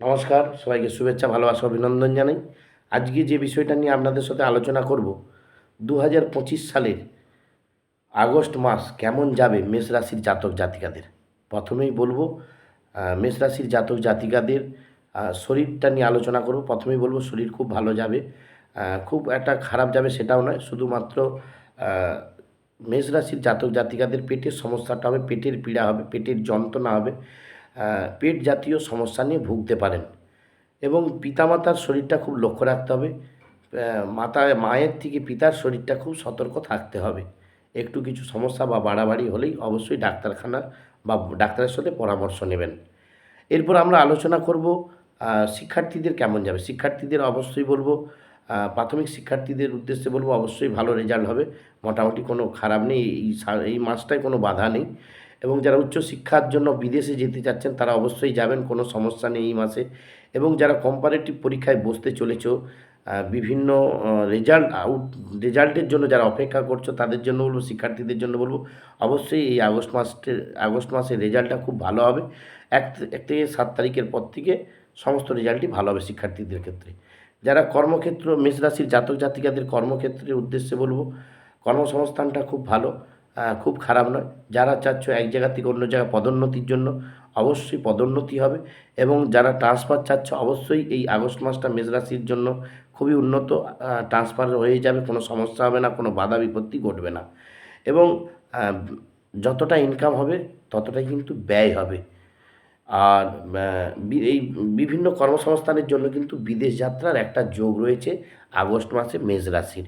নমস্কার, সবাইকে শুভেচ্ছা, ভালোবাসা, অভিনন্দন জানাই। আজকে যে বিষয়টা নিয়ে আপনাদের সাথে আলোচনা করব দু হাজার পঁচিশ সালের আগস্ট মাস কেমন যাবে মেষ রাশির জাতক জাতিকাদের? প্রথমেই বলব মেষ রাশির জাতক জাতিকাদের শরীরটা নিয়ে আলোচনা করব। প্রথমেই বলব, শরীর খুব ভালো যাবে। খুব একটা খারাপ যাবে সেটাও নয়, শুধুমাত্র মেষ রাশির জাতক জাতিকাদের পেটের সমস্যাটা হবে, পেটের পীড়া হবে, পেটের যন্ত্রণা হবে। পেট জাতীয় সমস্যা নিয়ে ভুগতে পারেন। এবং পিতামাতার শরীরটা খুব লক্ষ্য রাখতে হবে। মাতা, মায়ের থেকে পিতার শরীরটা খুব সতর্ক থাকতে হবে। একটু কিছু সমস্যা বা বাড়াবাড়ি হলেই অবশ্যই ডাক্তারখানা বা ডাক্তারের সাথে পরামর্শ নেবেন। এরপর আমরা আলোচনা করব শিক্ষার্থীদের কেমন যাবে। শিক্ষার্থীদের অবশ্যই বলব প্রাথমিক শিক্ষার্থীদের উদ্দেশ্যে বলব, অবশ্যই ভালো রেজাল্ট হবে। মোটামুটি কোনো খারাপ নেই, এই এই মাসটায় কোনো বাধা নেই। এবং যারা উচ্চ শিক্ষার জন্য বিদেশে যেতে চাচ্ছেন, তারা অবশ্যই যাবেন, কোনো সমস্যা নেই এই মাসে। এবং যারা কম্পারেটিভ পরীক্ষায় বসতে চলেছ বিভিন্ন রেজাল্ট আউট রেজাল্টের জন্য যারা অপেক্ষা করছ, তাদের জন্য বলব, শিক্ষার্থীদের জন্য বলব, অবশ্যই এই আগস্ট মাসের আগস্ট মাসের রেজাল্টটা খুব ভালো হবে। এক এক থেকে সাত তারিখের পর থেকে সমস্ত রেজাল্টই ভালো হবে শিক্ষার্থীদের ক্ষেত্রে। যারা কর্মক্ষেত্র, মেষ রাশির জাতক জাতিকাদের কর্মক্ষেত্রের উদ্দেশ্যে বলব, কর্মসংস্থানটা খুব ভালো। খুব খারাপ নয়। যারা চাচ্ছ এক জায়গা থেকে অন্য জায়গায় পদোন্নতির জন্য, অবশ্যই পদোন্নতি হবে এবং যারা ট্রান্সফার চাচ্ছ, অবশ্যই এই আগস্ট মাসটা মেষ রাশির জন্য খুবই উন্নত ট্রান্সফার হয়ে যাবে, কোনো সমস্যা হবে না, কোনো বাধা বিপত্তি ঘটবে না। এবং যতটা ইনকাম হবে, ততটাই কিন্তু ব্যয় হবে। আর এই বিভিন্ন কর্মসংস্থানের জন্য কিন্তু বিদেশ যাত্রার একটা যোগ রয়েছে আগস্ট মাসে মেষ রাশির।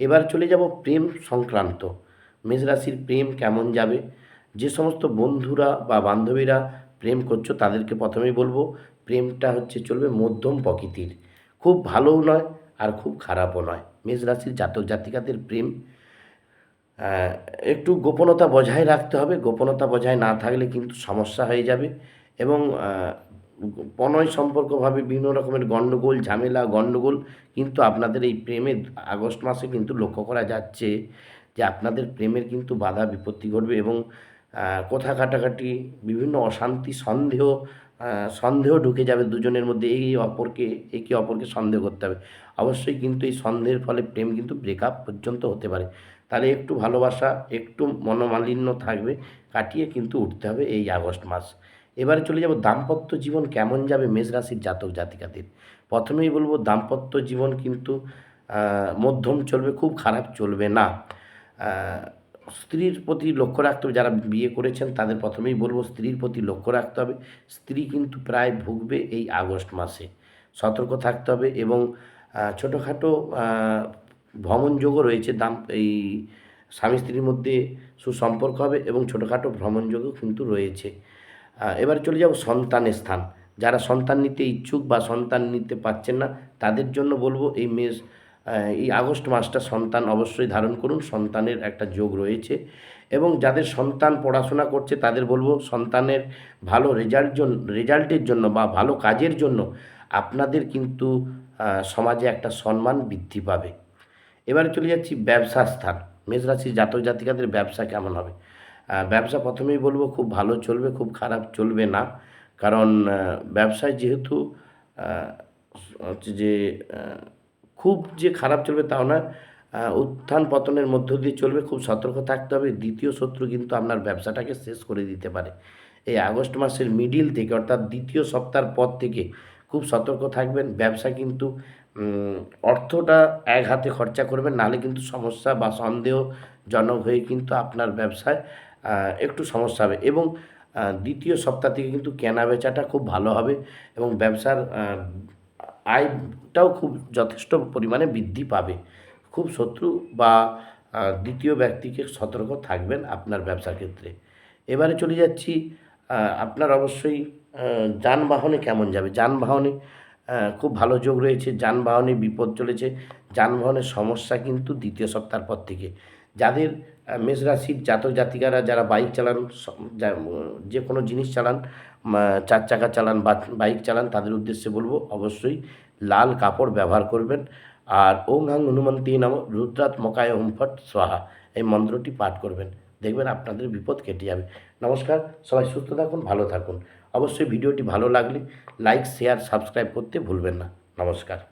এবার চলে যাব প্রেম সংক্রান্ত। মেষ রাশির প্রেম কেমন যাবে? যে সমস্ত বন্ধুরা বা বান্ধবীরা প্রেম করছ তাদেরকে প্রথমেই বলব, প্রেমটা হচ্ছে চলবে মধ্যম প্রকৃতির। খুব ভালোও নয় আর খুব খারাপও নয়। মেষ রাশির জাতক জাতিকাদের প্রেম একটু গোপনতা বজায় রাখতে হবে। গোপনতা বজায় না থাকলে কিন্তু সমস্যা হয়ে যাবে এবং প্রণয় সম্পর্কভাবে বিভিন্ন রকমের গণ্ডগোল, ঝামেলা, গণ্ডগোল কিন্তু আপনাদের এই প্রেমে আগস্ট মাসে কিন্তু লক্ষ্য করা যাচ্ছে। যে আপনাদের প্রেমের কিন্তু বাধা বিপত্তি ঘটবে এবং কথা কাটাকাটি, বিভিন্ন অশান্তি, সন্দেহ সন্দেহ ঢুকে যাবে দুজনের মধ্যে, এই অপরকে, একে অপরকে সন্দেহ করতে হবে। অবশ্যই কিন্তু এই সন্দেহের ফলে প্রেম কিন্তু ব্রেকআপ পর্যন্ত হতে পারে। তাহলে একটু ভালোবাসা, একটু মনোমালিন্য থাকবে, কাটিয়ে কিন্তু উঠতে হবে এই আগস্ট মাস। এবারে চলে যাব, দাম্পত্য জীবন কেমন যাবে মেষ রাশির জাতক জাতিকাদের? প্রথমেই বলব, দাম্পত্য জীবন কিন্তু মধ্যম চলবে, খুব খারাপ চলবে না। স্ত্রীর প্রতি লক্ষ্য রাখতে হবে। যারা বিয়ে করেছেন তাদের প্রথমেই বলব স্ত্রীর প্রতি লক্ষ্য রাখতে হবে। স্ত্রী কিন্তু প্রায় ভুগবে এই আগস্ট মাসে। সতর্ক থাকতে হবে এবং ছোটোখাটো ভ্রমণযোগও রয়েছে। দাম এই স্বামী স্ত্রীর মধ্যে সুসম্পর্ক হবে এবং ছোটোখাটো ভ্রমণযোগও কিন্তু রয়েছে। এবার চলে যাব সন্তানের স্থান। যারা সন্তান নিতে ইচ্ছুক বা সন্তান নিতে পারছেন না তাদের জন্য বলব এই আহ, এই আগস্ট মাসটা সন্তান অবশ্যই ধারণ করুন, সন্তানের একটা যোগ রয়েছে। এবং যাদের সন্তান পড়াশোনা করছে, তাদের বলব সন্তানের ভালো রেজাল্ট জন্য রেজাল্টের জন্য বা ভালো কাজের জন্য আপনাদের কিন্তু সমাজে একটা সম্মান বৃদ্ধি পাবে। এবারে চলে যাচ্ছি ব্যবসা স্থান। মেষ রাশির জাতক জাতিকাদের ব্যবসা কেমন হবে? ব্যবসা প্রথমেই বলব খুব ভালো চলবে, খুব খারাপ চলবে না। কারণ ব্যবসায় যেহেতু হচ্ছে যে খুব যে খারাপ চলবে তাও না উত্থান পতনের মধ্য দিয়ে চলবে, খুব সতর্ক থাকতে হবে। দ্বিতীয় শত্রু কিন্তু আপনার ব্যবসাটাকে শেষ করে দিতে পারে। এই আগস্ট মাসের মিডিল থেকে, অর্থাৎ দ্বিতীয় সপ্তাহের পর থেকে খুব সতর্ক থাকবেন। ব্যবসা কিন্তু অর্থটা এক হাতে খরচা করবেন, নাহলে কিন্তু সমস্যা বা সন্দেহজনক হয়ে কিন্তু আপনার ব্যবসায় একটু সমস্যা হবে। এবং দ্বিতীয় সপ্তাহ থেকে কিন্তু কেনা বেচাটা খুব ভালো হবে এবং ব্যবসার আয়টাও খুব যথেষ্ট পরিমাণে বৃদ্ধি পাবে। খুব শত্রু বা দ্বিতীয় ব্যক্তিকে সতর্ক থাকবেন আপনার ব্যবসার ক্ষেত্রে। এবারে চলে যাচ্ছি আপনার অবশ্যই যানবাহনে কেমন যাবে? যানবাহনে খুব ভালো যোগ রয়েছে যানবাহনে বিপদ চলেছে যানবাহনের সমস্যা কিন্তু দ্বিতীয় সপ্তাহের পর থেকে। যাদের আহ, মেষ রাশির জাতক জাতিকারা যারা বাইক চালান যা- কোনো জিনিস চালান চার চাকা চালান বাইক চালান, তাদের উদ্দেশ্যে বলব, অবশ্যই লাল কাপড় ব্যবহার করবেন। আর ওং হাং হনুমন্তী নাম, রুদ্রাত মকায় ওম ফট সোহা এই মন্ত্রটি পাঠ করবেন। দেখবেন আপনাদের বিপদ কেটে যাবে। নমস্কার, সবাই সুস্থ থাকুন, ভালো থাকুন। অবশ্যই ভিডিওটি ভালো লাগলে লাইক, শেয়ার, সাবস্ক্রাইব করতে ভুলবেন না। নমস্কার।